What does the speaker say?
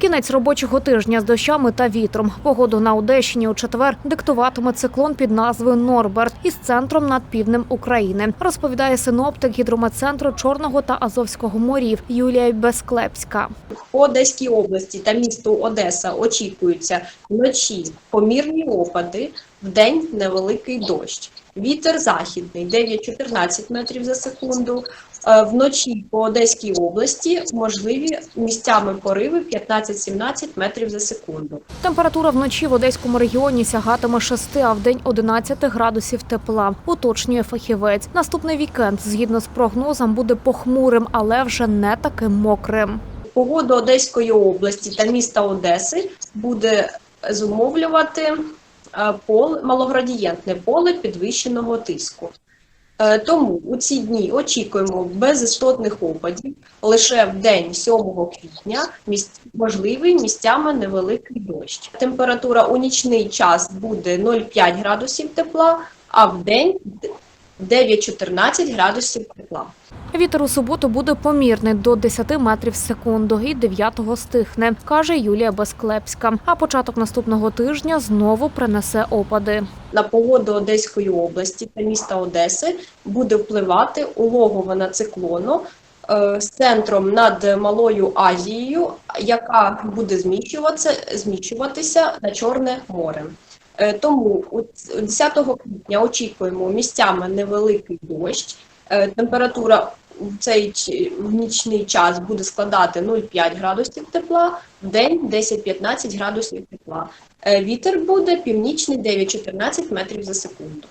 Кінець робочого тижня з дощами та вітром. Погоду на Одещині у четвер диктуватиме циклон під назвою Норберт із центром над півднем України. Розповідає синоптик гідрометцентру Чорного та Азовського морів Юлія Безклепська. По Одеській області та місту Одеса очікуються вночі помірні опади, вдень невеликий дощ. Вітер західний 9-14 метрів за секунду. Е, Вночі по Одеській області можливі місцями пориви 15-17 метрів за секунду. Температура вночі в одеському регіоні сягатиме 6, а вдень 11 градусів тепла. Уточнює фахівець. Наступний вікенд, згідно з прогнозом, буде похмурим, але вже не таким мокрим. Погода Одеської області та міста Одеси буде зумовлювати е, поле, малоградієнтне поле підвищеного тиску. Е, Тому у ці дні очікуємо без істотних опадів. Лише в день 7 квітня можливий місцями невеликий дощ. Температура у нічний час буде 0,5 градусів тепла, а в день 9-14 градусів тепла. Вітер у суботу буде помірний до 10 метрів в секунду і 9-го стихне, каже Юлія Безклепська. А початок наступного тижня знову принесе опади. на погоду Одеської області та міста Одеси буде впливати улогована циклону е, з центром над Малою Азією, яка буде зміщуватися, зміщуватися на Чорне море. Е, Тому у ц- 10 квітня очікуємо місцями невеликий дощ. Е, Температура в цей в нічний час буде складати 0,5 градусів тепла, в день 10-15 градусів тепла. Е, Вітер буде північний 9-14 метрів за секунду.